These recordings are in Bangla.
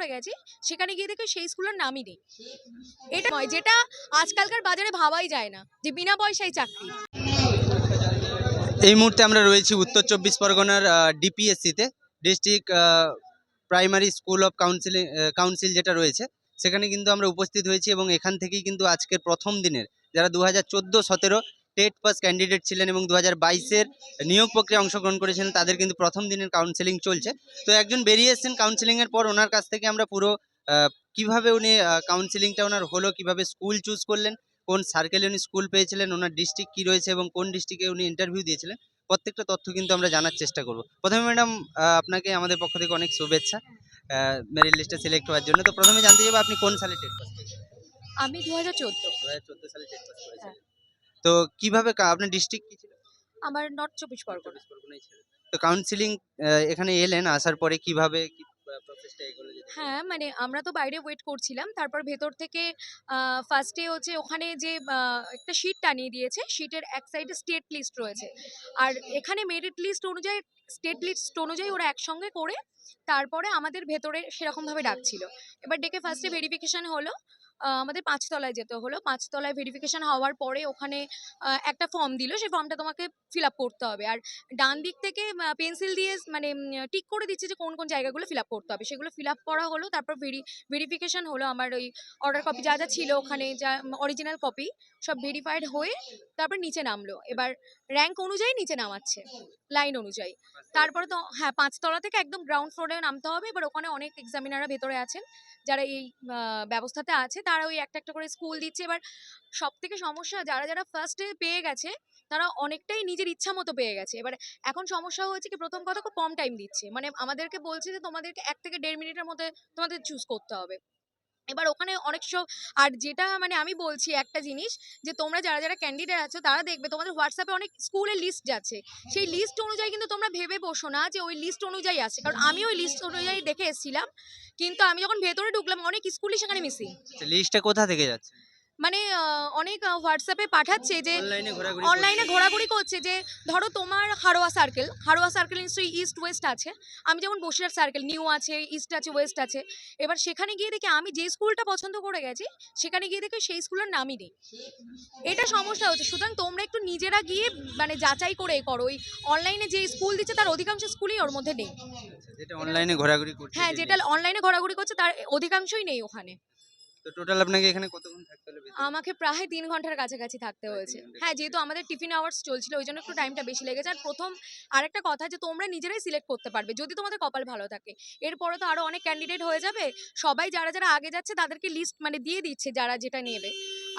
করে গেছি, সেখানে গিয়ে দেখি সেই স্কুলের নামই নেই। এটা নয়, যেটা আজকালকার বাজারে ভাবাই যায় না যে বিনা পয়সায় চাকরি। এই মুহূর্তে আমরা রয়েছি উত্তর চব্বিশ পরগনার ডিপিএসসিতে, district primary school of counselling council যেটা রয়েছে, সেখানে কিন্তু আমরা উপস্থিত হয়েছি এবং এখান থেকেই কিন্তু আজকের প্রথম দিনের, যারা দু হাজার চোদ্দ সতেরো টেট পাস ক্যান্ডিডেট ছিলেন এবং দু হাজার বাইশের নিয়োগ প্রক্রিয়া অংশগ্রহণ করেছিলেন তাদের কিন্তু প্রথম দিনের কাউন্সেলিং চলছে। তো একজন বেরিয়ে এসেছেন কাউন্সেলিংয়ের পর ওনার কাছ থেকে আমরা পুরো কীভাবে উনি কাউন্সেলিংটা ওনার হলো কীভাবে স্কুল চুজ করলেন কোন সার্কেলে উনি স্কুল পেয়েছিলেন ওনার ডিস্ট্রিক্ট কী রয়েছে এবং কোন ডিস্ট্রিক্টে উনি ইন্টারভিউ দিয়েছিলেন প্রত্যেকটা তথ্য কিন্তু আমরা জানার চেষ্টা করব। প্রথমে ম্যাডাম আপনাকে আমাদের পক্ষ থেকে অনেক শুভেচ্ছা মেরিট লিস্টে সিলেক্ট হওয়ার জন্য। তো প্রথমে জানতে চাইব আপনি কোন সালে টেট পাস করেছেন আমি দু হাজার চোদ্দ। দু হাজার চোদ্দ সালে টেট পাস করেছেন তো কীভাবে কা- আপনার ডিস্ট্রিক্ট কি ছিল? আমার নর্থ চব্বিশ পরগনা। চব্বিশ পরগনাই ছিল। তো কাউন্সিলিং এখানে এলেন আসার পরে কীভাবে কি প্রসেসটা এগোলো যেতে হ্যাঁ মানে আমরা তো বাইরে ওয়েট করছিলাম তারপর ভেতর থেকে ফার্স্টে হচ্ছে ওখানে যে আহ, একটা শিট টানিয়ে দিয়েছে শিটের এক সাইডে স্টেট লিস্ট রয়েছে। আর এখানে মেরিট লিস্ট অনুযায়ী স্টেট লিস্ট অনুযায়ী ওরা একসঙ্গে করে তারপরে আমাদের ভেতরে সেরকমভাবে ডাকছিল। এবার ডেকে ফার্স্টে ভেরিফিকেশন হলো আমাদের পাঁচতলায় যেতে হলো। পাঁচতলায় ভেরিফিকেশন হওয়ার পরে ওখানে একটা ফর্ম দিল। সেই ফর্মটা তোমাকে ফিল আপ করতে হবে। আর ডান দিক থেকে পেন্সিল দিয়ে মানে টিক করে দিচ্ছে যে কোন কোন জায়গাগুলো ফিল আপ করতে হবে। সেগুলো ফিল আপ করা হলো, তারপর ভেরি ভেরিফিকেশন হলো আমার ওই অর্ডার কপি যা যা ছিল ওখানে, যা অরিজিনাল কপি সব ভেরিফাইড হয়ে তারপর নিচে নামলো। এবার র্যাঙ্ক অনুযায়ী নিচে নামাচ্ছে। লাইন অনুযায়ী। তারপরে তো হ্যাঁ পাঁচতলা থেকে একদম গ্রাউন্ড ফ্লোরে নামতে হবে। এবার ওখানে অনেক এক্সামিনাররা ভেতরে আছেন যারা এই ব্যবস্থাতে আছে। তারা ওই একটা একটা করে স্কুল দিচ্ছে। এবার সব থেকে সমস্যা যারা যারা ফার্স্টে পেয়ে গেছে তারা অনেকটাই নিজের ইচ্ছা মতো পেয়ে গেছে। এবার এখন সমস্যা হয়েছে কি প্রথম কথা খুব কম টাইম দিচ্ছে। মানে আমাদেরকে বলছে যে তোমাদেরকে এক থেকে দেড় মিনিটের মধ্যে তোমাদের চুজ করতে হবে। এবার ওখানে অনেক সব আর যেটা মানে আমি বলছি একটা জিনিস যে তোমরা যারা যারা ক্যান্ডিডেট আছো তারা দেখবে তোমাদের হোয়াটসঅ্যাপে অনেক স্কুলের লিস্ট যাচ্ছে। সেই লিস্ট অনুযায়ী কিন্তু তোমরা ভেবে বসো না যে ওই লিস্ট অনুযায়ী আছে কারণ আমি ওই লিস্ট অনুযায়ী দেখে এসেছিলাম। কিন্তু আমি যখন ভেতরে ঢুকলাম অনেক স্কুলই সেখানে মিসিং লিস্টটা কোথা থেকে যাচ্ছে? মানে অনেক হোয়াটসঅ্যাপে পাঠাচ্ছে যে অনলাইনে ঘোরাঘুরি করছে। যে ধরো তোমার হারোয়া সার্কেল হারোয়া সার্কেল নিশ্চয়ই ইস্ট ওয়েস্ট আছে। আমি যেমন বসিরহাট সার্কেল নিউ আছে ইস্ট আছে ওয়েস্ট আছে। এবার সেখানে গিয়ে দেখি আমি যে স্কুলটা পছন্দ করে গেছি সেখানে গিয়ে দেখি সেই স্কুলের নামই নেই। এটা সমস্যা হচ্ছে। সুতরাং তোমরা একটু নিজেরা গিয়ে মানে যাচাই করে করো। ওই অনলাইনে যে স্কুল দিচ্ছে তার অধিকাংশ স্কুলই ওর মধ্যে নেই। যেটা অনলাইনে ঘোরাঘুরি করছে হ্যাঁ যেটা অনলাইনে ঘোরাঘুরি করছে তার অধিকাংশই নেই ওখানে। তো টোটাল আপনাকে এখানে কতক্ষণ থাকতে হলো আমাকে প্রায় তিন ঘণ্টার কাছাকাছি থাকতে হয়েছে। হ্যাঁ যেহেতু আমাদের টিফিন আওয়ার্স চলছিল ওই জন্য একটু টাইমটা বেশি লেগেছে। আর প্রথম আরেকটা কথা যে তোমরা নিজেরাই সিলেক্ট করতে পারবে। যদি তোমাদের কপাল ভালো থাকে এরপরে তো আরও অনেক ক্যান্ডিডেট হয়ে যাবে। সবাই যারা যারা আগে যাচ্ছে তাদেরকে লিস্ট মানে দিয়ে দিচ্ছে যারা যেটা নেবে।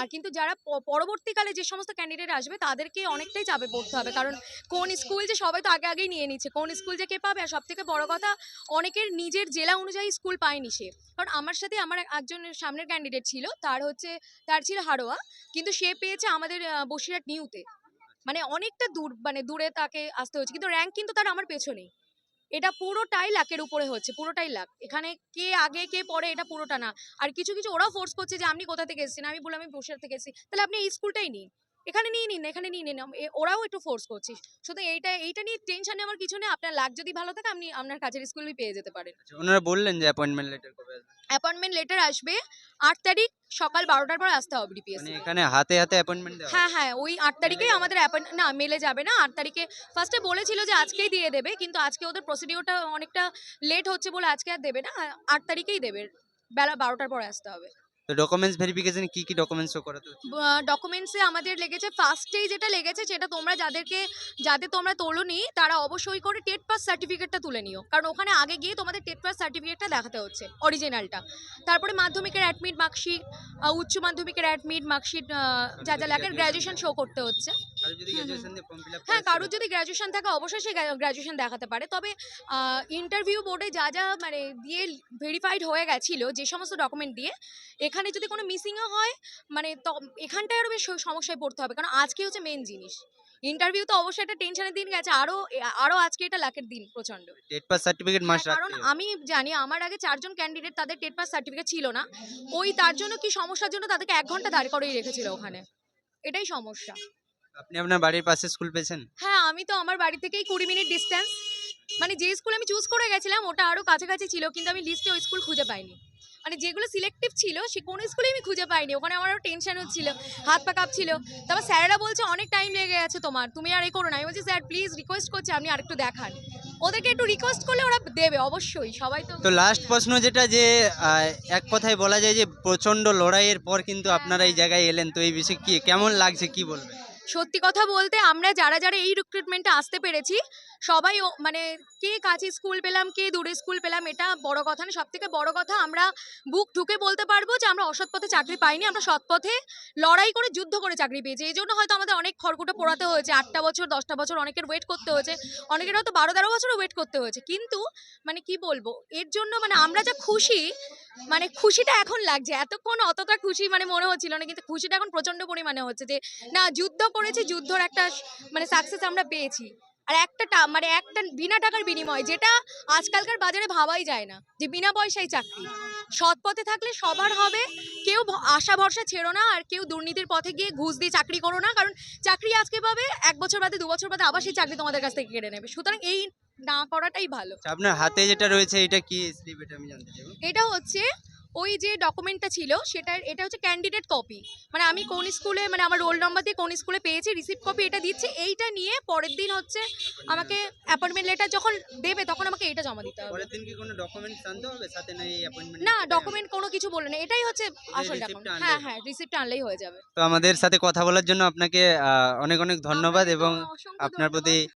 আর কিন্তু যারা পরবর্তীকালে যে সমস্ত ক্যান্ডিডেট আসবে, তাদেরকে অনেকটাই চাপে পড়তে হবে। কারণ কোন স্কুল যে সবাই তো আগে আগেই নিয়ে নিচ্ছে, কোন স্কুল যে কে পাবে? আর সব থেকে বড় কথা, অনেকের নিজের জেলা অনুযায়ী স্কুল পায়নি সে। কারণ আমার সাথে আমার এক- একজন সামনের ক্যান্ডিডেট ছিল, তার হচ্ছে, তার ছিল হারোয়া কিন্তু সে পেয়েছে আমাদের বসিরহাট নিউতে মানে অনেকটা দূর মানে দূরে তাকে আসতে হচ্ছে কিন্তু র্যাঙ্ক কিন্তু তার আমার পেছনেই। এটা পুরোটাই লাকের উপরে হচ্ছে পুরোটাই লাক এখানে কে আগে কে পরে এটা পুরোটা না। আর কিছু কিছু ওরাও ফোর্স করছে যে আপনি কোথা থেকে এসেছেন? আমি বললাম আমি বসিরহাট থেকে এসেছি। তাহলে আপনি এই স্কুলটাই নিন। এখানে নিয়ে নিন এখানে নিয়ে নিন। ওরাও একটু ফোর্স করছিস শুধু এইটা এইটা নিয়ে টেনশন নেওয়ার কিছু নেই। আপনার লাক যদি ভালো থাকে আপনি আপনার কাছের স্কুলই পেয়ে যেতে পারেন। আচ্ছা, ওনারা বললেন যে অ্যাপয়েন্টমেন্ট লেটার অ্যাপয়েন্টমেন্ট লেটার আসবে আট তারিখ সকাল বারোটার পর আসতে হবে ডিপিএস মানে এখানে হাতে হাতে অ্যাপয়েন্টমেন্ট হ্যাঁ হ্যাঁ ওই আট তারিখে আমাদের অ্যাপয়েন্ট না মেলে যাবে না। আট তারিখে ফার্স্টে বলেছিল যে আজকেই দিয়ে দেবে কিন্তু আজকে ওদের প্রসিডিওরটা অনেকটা লেট হচ্ছে বলে আজকে আর দেবে না। আট তারিখেই দেবে। বেলা বারোটার পরে আসতে হবে। তো ডকুমেন্টস ভেরিফিকেশন কি কি ডকুমেন্টস শো করাতে ডকুমেন্টসে আমাদের লেগেছে ফার্স্টেই যেটা লেগেছে সেটা তোমরা যাদেরকে যাদের তোমরা তোলোনি তারা অবশ্যই করে টেট পাস সার্টিফিকেটটা তুলে নিও। কারণ ওখানে আগে গিয়ে তোমাদের টেট পাস সার্টিফিকেটটা দেখাতে হচ্ছে অরিজিনালটা তারপরে মাধ্যমিকের অ্যাডমিট মার্কশিট উচ্চ মাধ্যমিকের অ্যাডমিট মার্কশিট যা যা লাগে গ্র্যাজুয়েশন শো করতে হচ্ছে। ফিল আপ হ্যাঁ কারোর যদি গ্র্যাজুয়েশন থাকে অবশ্যই সে গ্র্যাজুয়েশন দেখাতে পারে। তবে ইন্টারভিউ বোর্ডে যা যা মানে দিয়ে ভেরিফাইড হয়ে গেছিল যে সমস্ত ডকুমেন্ট দিয়ে এখানে যদি কোনো মিসিংও হয় মানে তো এখানটায় আরও বেশ সমস্যায় পড়তে হবে। কারণ আজকে হচ্ছে মেন জিনিস। ইন্টারভিউ তো অবশ্যই একটা টেনশনের দিন গেছে। আরও আরও আজকে এটা লাকের দিন প্রচণ্ড। টেট পাস সার্টিফিকেট হ্যাঁ, কারণ আমি জানি আমার আগে চারজন ক্যান্ডিডেট তাদের টেট পাস সার্টিফিকেট ছিল না। ওই তার জন্য কি সমস্যার জন্য তাদেরকে এক ঘণ্টা দাঁড় করেই রেখেছিল ওখানে? এটাই সমস্যা। আপনি আপনার বাড়ির পাশে স্কুল পেয়েছেন? হ্যাঁ আমি তো আমার বাড়ি থেকেই কুড়ি মিনিট ডিস্টেন্স মানে যে স্কুল আমি চুজ করে গেছিলাম ওটা আরও কাছাকাছি ছিল কিন্তু আমি লিস্টে ওই স্কুল খুঁজে পাইনি। মানে যেগুলো সিলেক্টিভ ছিল সে কোনো স্কুলে আমি খুঁজে পাইনি। ওখানে আমার টেনশন হচ্ছিল হাত পা কাঁপছিল। তারপর স্যারেরা বলছে অনেক টাইম লেগে গেছে তোমার তুমি আর এই করো না। আমি বলছি স্যার প্লিজ রিকোয়েস্ট করছি আপনি আরেকটু দেখান। ওদেরকে একটু রিকোয়েস্ট করলে ওরা দেবে অবশ্যই। সবাই তো তো লাস্ট প্রশ্ন যেটা যে এক কথায় বলা যায় যে প্রচণ্ড লড়াইয়ের পর কিন্তু আপনারা এই জায়গায় এলেন তো এই বিষয়ে কি কেমন লাগছে কি বলবেন? সত্যি কথা বলতে আমরা যারা যারা এই রিক্রুটমেন্টে আসতে পেরেছি, সবাই মানে কে কাছে স্কুল পেলাম, কে দূরে স্কুল পেলাম, এটা বড় কথা না। সব থেকে বড় কথা, আমরা বুক ঢুকে বলতে পারব যে আমরা অসৎ পথে চাকরি পাইনি, আমরা সৎ পথে লড়াই করে যুদ্ধ করে চাকরি পেয়েছি। এই জন্য হয়তো আমাদের অনেক খড়কুটো পোড়াতে হয়েছে, আটটা বছর, দশটা বছর অনেকের ওয়েট করতে হয়েছে, অনেকের হয়তো বারো তেরো বছরও ওয়েট করতে হয়েছে। কিন্তু মানে কি বলব, এর জন্য মানে আমরা যা খুশি মানে খুশিটা এখন লাগছে। এতক্ষণ অতটা খুশি মানে মনে হচ্ছিল না, কিন্তু খুশিটা এখন প্রচণ্ড পরিমাণে হচ্ছে যে, না, যুদ্ধ করেছি যুদ্ধর একটা মানে সাকসেস আমরা পেয়েছি। আর একটা মানে একটা বিনা টাকার বিনিময়, যেটা আজকালকার বাজারে ভাবাই যায় না, যে বিনা পয়সায় চাকরি। সৎ পথে থাকলে সবার হবে, কেউ আশা ভরসা ছেড়ো না, আর কেউ দুর্নীতির পথে গিয়ে ঘুষ দিয়ে চাকরি করো না, কারণ চাকরি আজকে পাবে, এক বছর বাদে, দু বছর বাদে আবার সেই চাকরি তোমাদের কাছ থেকে কেড়ে নেবে। সুতরাং এই না করাটাই ভালো। আচ্ছা, আপনার হাতে যেটা রয়েছে এটা কি স্লিপ এটা আমি জানতে চাইব? এটা হচ্ছে ওই যে ডকুমেন্টটা ছিল সেটার এটা হচ্ছে ক্যান্ডিডেট কপি মানে আমি কোন স্কুলে মানে আমার রোল নাম্বার দিয়ে কোন স্কুলে পেয়েছি রিসিপ্ট কপি এটা দিচ্ছে এইটা নিয়ে পরের দিন হচ্ছে আমাকে অ্যাপয়েন্টমেন্ট লেটার যখন দেবে তখন আমাকে এটা জমা দিতে হবে। পরের দিন কি কোনো ডকুমেন্টস আনতে হবে? সাথে না এই অ্যাপয়েন্টমেন্ট না ডকুমেন্ট কোনো কিছু বলল না এটাই হচ্ছে আসল ডকুমেন্ট হ্যাঁ হ্যাঁ রিসিপ্ট আনলেই হয়ে যাবে। তো আমাদের সাথে কথা বলার জন্য আপনাকে অনেক অনেক ধন্যবাদ এবং আপনার প্রতি